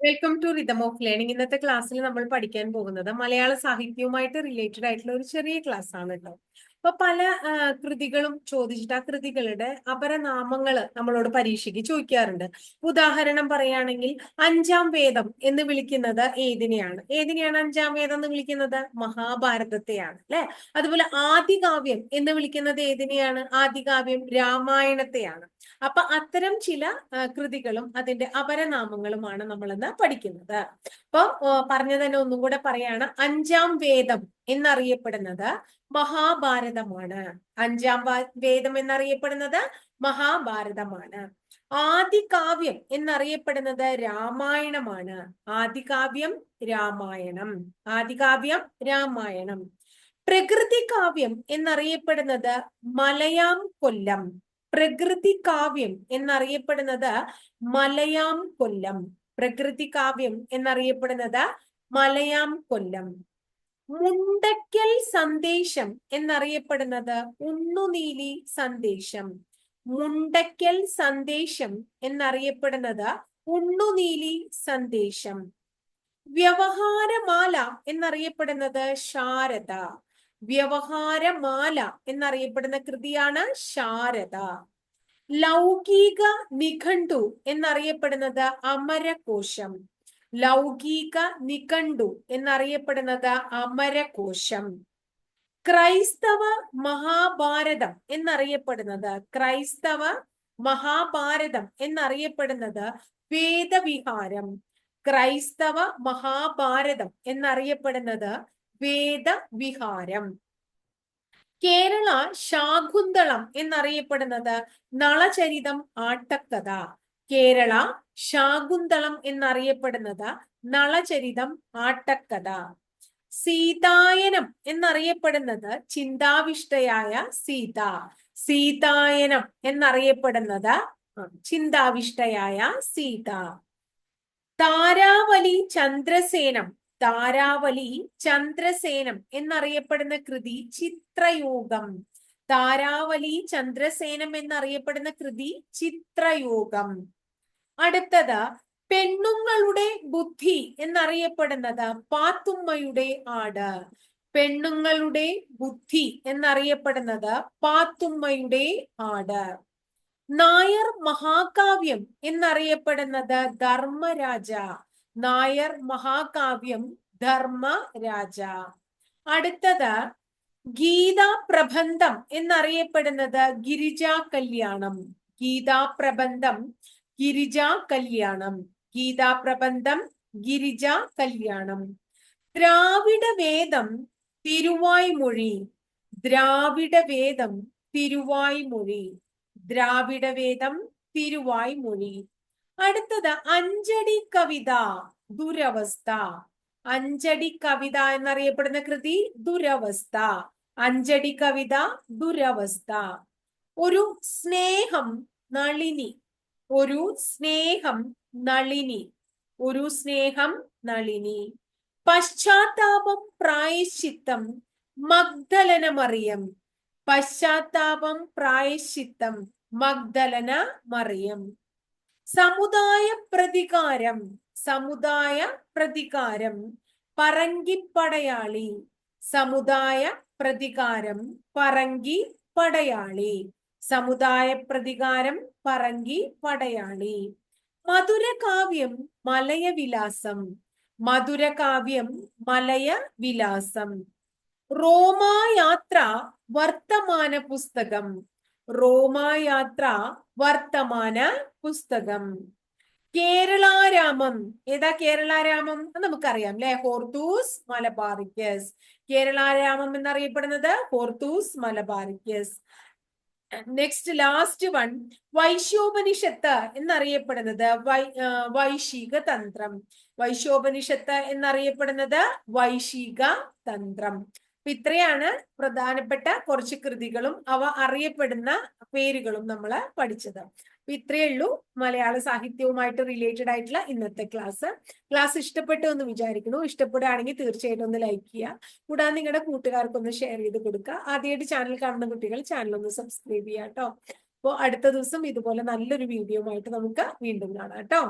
Welcome to rhythm of learning ഇന്നത്തെ ക്ലാസ്സിൽ നമ്മൾ പഠിക്കാൻ പോകുന്നത് മലയാള സാഹിത്യവുമായിട്ട് റിലേറ്റഡ് ആയിട്ടുള്ള ഒരു ചെറിയ ക്ലാസ് ആണ് കേട്ടോ അപ്പൊ പല കൃതികളും ചോദിച്ചിട്ട് ആ കൃതികളുടെ അപരനാമങ്ങൾ നമ്മളോട് പരീക്ഷയ്ക്ക് ചോദിക്കാറുണ്ട്. ഉദാഹരണം പറയുകയാണെങ്കിൽ അഞ്ചാം വേദം എന്ന് വിളിക്കുന്നത് ഏതിനെയാണ്? ഏതിനെയാണ് അഞ്ചാം വേദം എന്ന് വിളിക്കുന്നത്? മഹാഭാരതത്തെയാണ് അല്ലെ? അതുപോലെ ആദികാവ്യം എന്ന് വിളിക്കുന്നത് ഏതിനെയാണ്? ആദികാവ്യം രാമായണത്തെയാണ്. അപ്പൊ അത്തരം ചില കൃതികളും അതിന്റെ അപരനാമങ്ങളുമാണ് നമ്മളിന്ന് പഠിക്കുന്നത്. അപ്പൊ പറഞ്ഞു തന്നെ ഒന്നും കൂടെ പറയാണ്. അഞ്ചാം വേദം എന്നറിയപ്പെടുന്നത് മഹാഭാരതമാണ്. അഞ്ചാം വേദം എന്നറിയപ്പെടുന്നത് മഹാഭാരതമാണ്. ആദികാവ്യം എന്നറിയപ്പെടുന്നത് രാമായണമാണ്. ആദികാവ്യം രാമായണം. ആദികാവ്യം രാമായണം. പ്രകൃതി കാവ്യം എന്നറിയപ്പെടുന്നത് മലയാം കൊല്ലം. പ്രകൃതി കാവ്യം എന്നറിയപ്പെടുന്നത് മലയാം കൊല്ലം. പ്രകൃതി കാവ്യം എന്നറിയപ്പെടുന്നത് മലയാം കൊല്ലം. മുണ്ടക്കൽ സന്ദേശം എന്നറിയപ്പെടുന്നത് ഉണ്ണുനീലി സന്ദേശം. മുണ്ടക്കൽ സന്ദേശം എന്നറിയപ്പെടുന്നത് ഉണ്ണുനീലി സന്ദേശം. വ്യവഹാരമാല എന്നറിയപ്പെടുന്നത് ശാരദ. വ്യവഹാരമാല എന്നറിയപ്പെടുന്ന കൃതിയാണ് ശാരദ. ലൗകിക നിഘണ്ടു എന്നറിയപ്പെടുന്നത് അമരകോശം. ലൗകിക നിഘണ്ടു എന്നറിയപ്പെടുന്നത് അമരകോശം. ക്രൈസ്തവ മഹാഭാരതം എന്നറിയപ്പെടുന്നത് ക്രൈസ്തവ മഹാഭാരതം എന്നറിയപ്പെടുന്നത് വേദവിഹാരം. ക്രൈസ്തവ മഹാഭാരതം എന്നറിയപ്പെടുന്നത് വേദവിഹാരം. കേരള ശാകുന്തളം എന്നറിയപ്പെടുന്നത് നളചരിതം ആട്ടക്കഥ. കേരള ശാകുന്തളം എന്നറിയപ്പെടുന്നത് നളചരിതം ആട്ടക്കഥ. സീതായനം എന്നറിയപ്പെടുന്നത് ചിന്താവിഷ്ടയായ സീത. സീതായനം എന്നറിയപ്പെടുന്നത് ചിന്താവിഷ്ടയായ സീത. താരാവലി ചന്ദ്രസേനം താരാവലി ചന്ദ്രസേനം എന്നറിയപ്പെടുന്ന കൃതി ചിത്രയോഗം. താരാവലി ചന്ദ്രസേനം എന്നറിയപ്പെടുന്ന കൃതി ചിത്രയോഗം. അടുത്തത് പെണ്ണുങ്ങളുടെ ബുദ്ധി എന്നറിയപ്പെടുന്നത് പാത്തുമ്മയുടെ ആട്. പെണ്ണുങ്ങളുടെ ബുദ്ധി എന്നറിയപ്പെടുന്നത് പാത്തുമ്മയുടെ ആട്. നായർ മഹാകാവ്യം എന്നറിയപ്പെടുന്നത് ധർമ്മരാജ. നായർ മഹാകാവ്യം ധർമ്മരാജ. അടുത്തത് ഗീതാ പ്രബന്ധം എന്നറിയപ്പെടുന്നത് ഗിരിജാ കല്യാണം. ഗീതാ പ്രബന്ധം ഗിരിജാ കല്യാണം. ഗീതാ പ്രബന്ധം ഗിരിജ കല്യാണം. ദ്രാവിഡ വേദം തിരുവായ്മൊഴി ദ്രാവിഡ വേദം തിരുവായ്മൊഴി ദ്രാവിഡ വേദം തിരുവായ്മൊഴി അടുത്തത് അഞ്ചടി കവിത ദുരവസ്ഥ. അഞ്ചടി കവിത എന്നറിയപ്പെടുന്ന കൃതി ദുരവസ്ഥ. അഞ്ചടി കവിത ദുരവസ്ഥ. ഒരു സ്നേഹം നളിനി. ഒരു സ്നേഹം നളിനി ഒരു സ്നേഹം നളിനി. പശ്ചാത്താപം പ്രായശ്ചിത്തം മഗ്ദലന മറിയം പശ്ചാത്താപം പ്രായശ്ചിത്തം മഗ്ദലന മറിയം സമുദായ പ്രതികാരം സമുദായ പ്രതികാരം പറങ്കിപ്പടയാളി. സമുദായ പ്രതികാരം പറങ്കി പടയാളി സമുദായ പ്രതികാരം പറങ്കി പടയാളി. മധുരകാവ്യം മലയവിലാസം. മധുരകാവ്യം മലയവിലാസം. റോമായാത്ര വർത്തമാന പുസ്തകം റോമായാത്ര വർത്തമാന പുസ്തകം കേരളാരാമം. ഏതാ കേരളാരാമം എന്ന് നമുക്കറിയാം അല്ലെ? Hortus Malabaricus. കേരളാരാമം എന്നറിയപ്പെടുന്നത് Hortus Malabaricus. Next last one വൈശ്യോപനിഷത്ത് എന്നറിയപ്പെടുന്നത് വൈ വൈശിക തന്ത്രം വൈശ്യോപനിഷത്ത് എന്നറിയപ്പെടുന്നത് വൈശിക തന്ത്രം അപ്പൊ ഇത്രയാണ് പ്രധാനപ്പെട്ട കുറച്ച് കൃതികളും അവ അറിയപ്പെടുന്ന പേരുകളും നമ്മൾ പഠിച്ചത്. അപ്പൊ ഇത്രയേ ഉള്ളൂ മലയാള സാഹിത്യവുമായിട്ട് റിലേറ്റഡ് ആയിട്ടുള്ള ഇന്നത്തെ ക്ലാസ് ക്ലാസ് ഇഷ്ടപ്പെട്ടു എന്ന് വിചാരിക്കുന്നു. ഇഷ്ടപ്പെടുകയാണെങ്കിൽ തീർച്ചയായിട്ടും ഒന്ന് ലൈക്ക് ചെയ്യുക. കൂടാതെ നിങ്ങളുടെ കൂട്ടുകാർക്കൊന്ന് ഷെയർ ചെയ്ത് കൊടുക്കുക. ആദ്യമായിട്ട് ചാനൽ കാണുന്ന കുട്ടികൾ ചാനൽ ഒന്ന് സബ്സ്ക്രൈബ് ചെയ്യാം കേട്ടോ. അപ്പോൾ അടുത്ത ദിവസം ഇതുപോലെ നല്ലൊരു വീഡിയോ ആയിട്ട് നമുക്ക് വീണ്ടും കാണാം കേട്ടോ.